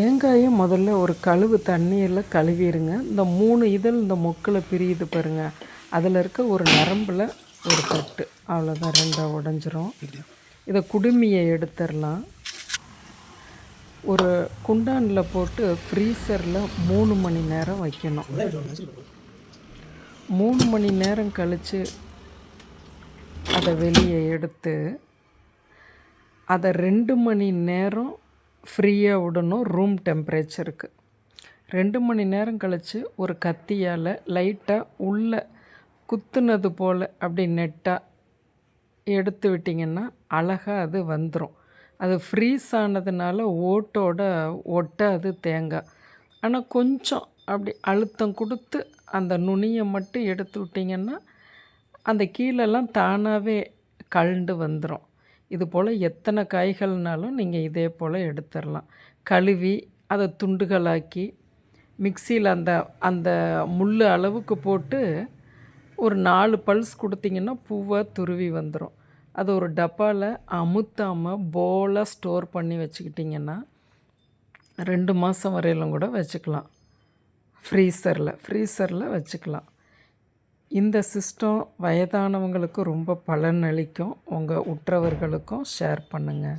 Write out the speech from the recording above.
தேங்காயை முதல்ல ஒரு கழுவு தண்ணியில் கழுவிடுங்க இந்த மூணு இதழ் இந்த மொக்கில் பிரியுது பாருங்க. அதில் இருக்க ஒரு நரம்பில் ஒரு தட்டு. அவ்வளோதான் ரெண்டாக உடஞ்சிரும். இதை குடுமியை எடுத்துடலாம். ஒரு குண்டானில் போட்டு ஃப்ரீசரில் மூணு மணி நேரம் வைக்கணும். மூணு மணி நேரம் கழித்து அதை வெளியே எடுத்து அதை ரெண்டு மணி நேரம் ஃப்ரீயாக விடணும். ரூம் டெம்பரேச்சருக்கு ரெண்டு மணி நேரம் கழித்து ஒரு கத்தியால் லைட்டாக உள்ளே குத்துனது போல் அப்படி நெட்டாக எடுத்து விட்டிங்கன்னா அழகாக அது வந்துடும் அது ஃப்ரீஸ் ஆனதுனால ஓட்டோட ஒட்டாது தேங்காய் ஆனால் கொஞ்சம் அப்படி அழுத்தம் கொடுத்து அந்த நுனியை மட்டும் எடுத்து விட்டிங்கன்னா அந்த கீழெல்லாம் தானாகவே கழண்டு வந்துடும் இது போல் எத்தனை காய்கள்னாலும் நீங்கள் இதே போல் எடுத்துடலாம் கழுவி அதை துண்டுகளாக்கி மிக்சியில் அந்த அந்த முள் அளவுக்கு போட்டு ஒரு நாலு பல்ஸ் கொடுத்தீங்கன்னா பூவாக துருவி வந்துடும் அது ஒரு டப்பாவில் அமுத்தாமல் போலாக ஸ்டோர் பண்ணி வச்சுக்கிட்டிங்கன்னா ரெண்டு மாதம் வரையிலும் கூட வச்சுக்கலாம். ஃப்ரீசரில் ஃப்ரீசரில் வச்சுக்கலாம். இந்த சிஸ்டம் வயதானவங்களுக்கு ரொம்ப பலனளிக்கும். உங்கள் உற்றவர்களுக்கும் ஷேர் பண்ணுங்கள்